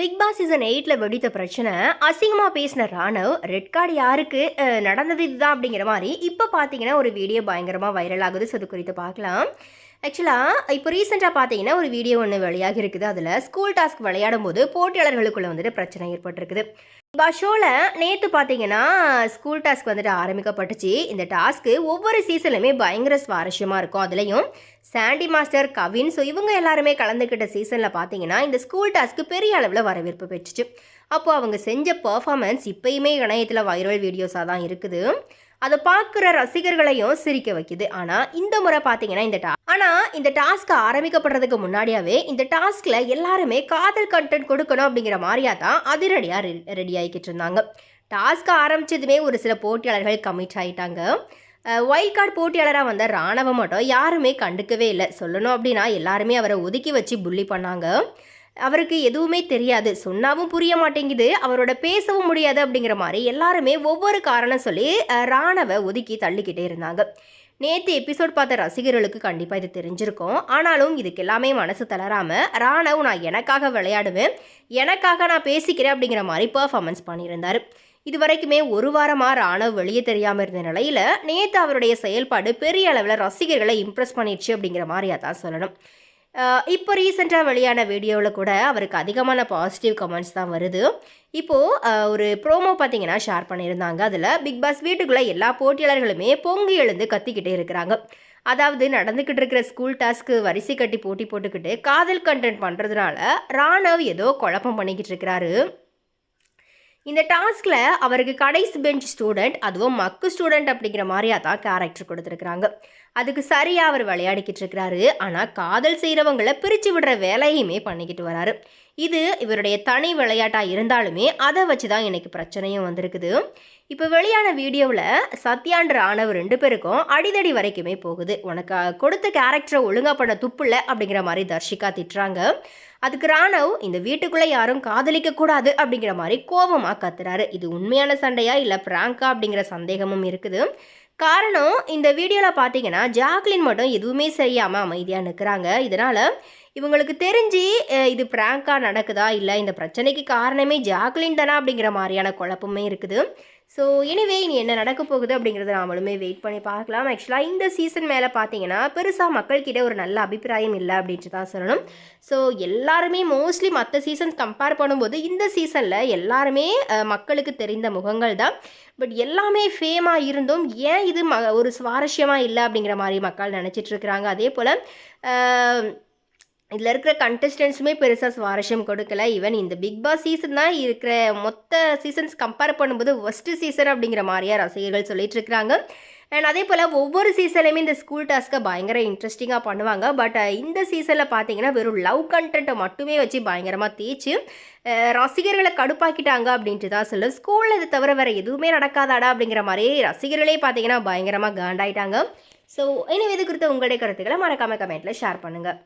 Big Boss season எயிட்ல வெடித்த பிரச்சனை அசிங்கமா பேசின ராணவ் ரெட் கார்டு யாருக்கு? நடந்தது இதுதான் அப்படிங்கிற மாதிரி இப்போ பார்த்தீங்கன்னா ஒரு வீடியோ பயங்கரமாக வைரல் ஆகுது. ஸோ அது குறித்து பார்க்கலாம். ஆக்சுவலாக இப்போ ரீசெண்டாக பார்த்தீங்கன்னா ஒரு வீடியோ ஒன்று வெளியாக இருக்குது. அதில் ஸ்கூல் டாஸ்க் விளையாடும் போது போட்டியாளர்களுக்குள்ள வந்துட்டு பிரச்சனை ஏற்பட்டிருக்குது. இப்போ ஷோவில் நேற்று பார்த்தீங்கன்னா ஸ்கூல் டாஸ்க் வந்துட்டு ஆரம்பிக்கப்பட்டுச்சு. இந்த டாஸ்க்கு ஒவ்வொரு சீசன்லையுமே பயங்கர சுவாரஸ்யமாக இருக்கும். அதுலேயும் சாண்டி மாஸ்டர் கவின் ஸோ இவங்க எல்லாருமே கலந்துக்கிட்ட சீசனில் பார்த்தீங்கன்னா இந்த ஸ்கூல் டாஸ்க்கு பெரிய அளவில் வரவேற்பு பெற்றுச்சு. அப்போது அவங்க செஞ்ச பர்ஃபாமன்ஸ் இப்பயுமே இணையத்தில் வைரல் வீடியோஸாக தான் இருக்குது. அதை பார்க்குற ரசிகர்களையும் சிரிக்க வைக்குது. ஆனால் இந்த முறை பார்த்தீங்கன்னா இந்த டா ஆனால் இந்த டாஸ்க் ஆரம்பிக்கப்படுறதுக்கு முன்னாடியாவே இந்த டாஸ்கில் எல்லாருமே காதல் கண்டென்ட் கொடுக்கணும் அப்படிங்கிற மாதிரியா தான் அதிரடியாக ரெடி ஆகிக்கிட்டு இருந்தாங்க. டாஸ்க் ஆரம்பிச்சதுமே ஒரு சில போட்டியாளர்கள் கமிட் ஆகிட்டாங்க வைல்ட் கார்டு போட்டியாளராக வந்த ராணவ மட்டும் யாருமே கண்டுக்கவே இல்லை. சொல்லணும் அப்படின்னா எல்லாருமே அவரை ஒதுக்கி வச்சு புள்ளி பண்ணாங்க. அவருக்கு எதுவுமே தெரியாது. சொன்னாவும் புரிய மாட்டேங்குது. அவரோட பேசவும் முடியாது அப்படிங்கிற மாதிரி எல்லாருமே ஒவ்வொரு காரணம் சொல்லி ராணவ ஒதுக்கி தள்ளிக்கிட்டே இருந்தாங்க. நேற்று எபிசோட் பார்த்த ரசிகர்களுக்கு கண்டிப்பாக இது தெரிஞ்சிருக்கும். ஆனாலும் இதுக்கு எல்லாமே மனசு தளராமல் ராணவ் நான் எனக்காக விளையாடுவேன் எனக்காக நான் பேசிக்கிறேன் அப்படிங்கிற மாதிரி பர்ஃபார்மன்ஸ் பண்ணியிருந்தார். இது வரைக்குமே ஒரு வாரமாக ராணவ் வெளியே தெரியாமல் இருந்த நிலையில் நேற்று அவருடைய செயல்பாடு பெரிய அளவில் ரசிகர்களை இம்ப்ரெஸ் பண்ணிடுச்சு அப்படிங்கிற மாதிரியாக தான் சொல்லணும். இப்போ ரீசெண்டாக வெளியான வீடியோவில் கூட அவருக்கு அதிகமான பாசிட்டிவ் கமெண்ட்ஸ் தான் வருது. இப்போது ஒரு ப்ரோமோ பார்த்தீங்கன்னா ஷேர் பண்ணியிருந்தாங்க. அதில் பிக் பாஸ் வீட்டுக்குள்ளே எல்லா போட்டியாளர்களுமே பொங்கி எழுந்து கத்திக்கிட்டே இருக்கிறாங்க. அதாவது நடந்துக்கிட்டு இருக்கிற ஸ்கூல் டாஸ்க்கு வரிசை கட்டி போட்டி போட்டுக்கிட்டு காதல் கண்டென்ட் பண்ணுறதுனால ராணவ் ஏதோ குழப்பம் பண்ணிக்கிட்டு இருக்கிறாரு. இந்த டாஸ்கில் அவருக்கு கடைசி பெஞ்ச் ஸ்டூடெண்ட் அதுவும் மக்கு ஸ்டூடெண்ட் அப்படிங்கிற மாதிரியா தான் கேரக்டர் கொடுத்துருக்குறாங்க. அதுக்கு சரியாக அவர் விளையாடிக்கிட்டு இருக்கிறாரு. ஆனால் காதல் செய்கிறவங்கள பிரித்து விடுற வேலையுமே பண்ணிக்கிட்டு வராரு. இது இவருடைய தனி விளையாட்டாக இருந்தாலுமே அதை வச்சு தான் எனக்கு பிரச்சனையும் வந்திருக்குது. இப்போ வெளியான வீடியோவில் சத்யான்ற ஆனவர் ரெண்டு பேருக்கும் அடிதடி வரைக்குமே போகுது. உனக்கு கொடுத்த கேரக்டரை ஒழுங்காக பண்ண துப்புல அப்படிங்கிற மாதிரி தர்ஷிகா திட்டுறாங்க. அதுக்கு ராணவ் இந்த வீட்டுக்குள்ளே யாரும் காதலிக்க கூடாது அப்படிங்கிற மாதிரி கோபமாக கத்துறாரு. இது உண்மையான சண்டையா இல்லை பிராங்கா அப்படிங்கிற சந்தேகமும் இருக்குது. காரணம் இந்த வீடியோவில் பார்த்தீங்கன்னா ஜாக்லின் மட்டும் எதுவுமே செய்யாமல் அமைதியாக நிற்கிறாங்க இதனால் இவங்களுக்கு தெரிஞ்சு இது பிராங்கா நடக்குதா? இல்லை இந்த பிரச்சனைக்கு காரணமே ஜாக்லின் தானா? அப்படிங்கிற மாதிரியான குழப்பமே இருக்குது. ஸோ எனிவே இனி என்ன நடக்க போகுது அப்படிங்கிறத நாமளுமே வெயிட் பண்ணி பார்க்கலாம். ஆக்சுவலாக இந்த சீசன் மேலே பார்த்தீங்கன்னா பெருசாக மக்கள்கிட்ட ஒரு நல்ல அபிப்பிராயம் இல்லை அப்படின்ட்டு தான் சொல்லணும். ஸோ எல்லாருமே மோஸ்ட்லி மற்ற சீசன்ஸ் கம்பேர் பண்ணும்போது இந்த சீசனில் எல்லாருமே மக்களுக்கு தெரிந்த முகங்கள் தான். பட் எல்லாமே ஃபேமாக இருந்தும் ஏன் இது ம ஒரு சுவாரஸ்யமாக இல்லை அப்படிங்கிற மாதிரி மக்கள் நினச்சிட்டு இருக்கிறாங்க. அதே போல் இதில் இருக்கிற கண்டஸ்டன்ஸுமே பெருசாக சுவாரஸ்யம் கொடுக்கல. ஈவன் இந்த பிக் பாஸ் சீசன் தான் இருக்கிற மொத்த சீசன்ஸ் கம்பேர் பண்ணும்போது ஒஸ்ட்டு சீசன் அப்படிங்கிற மாதிரியா ரசிகர்கள் சொல்லிட்டு இருக்கிறாங்க. அண்ட் அதே போல் ஒவ்வொரு சீசன்லையுமே இந்த ஸ்கூல் டாஸ்க்கை பயங்கர இன்ட்ரெஸ்டிங்காக பண்ணுவாங்க. பட் இந்த சீசனில் பார்த்தீங்கன்னா வெறும் லவ் கண்டென்ட்டை மட்டுமே வச்சு பயங்கரமாக தேய்ச்சி ரசிகர்களை கடுப்பாக்கிட்டாங்க அப்படின்ட்டு தான் சொல்லு ஸ்கூலில் இது தவிர வேறு எதுவுமே நடக்காதாடா அப்படிங்கிற மாதிரி ரசிகர்களே பார்த்தீங்கன்னா பயங்கரமாக காண்டாயிட்டாங்க ஸோ இனி இது குறித்த உங்களுடைய கருத்துக்களை மறக்காமல் கமெண்ட்டில் ஷேர் பண்ணுங்கள்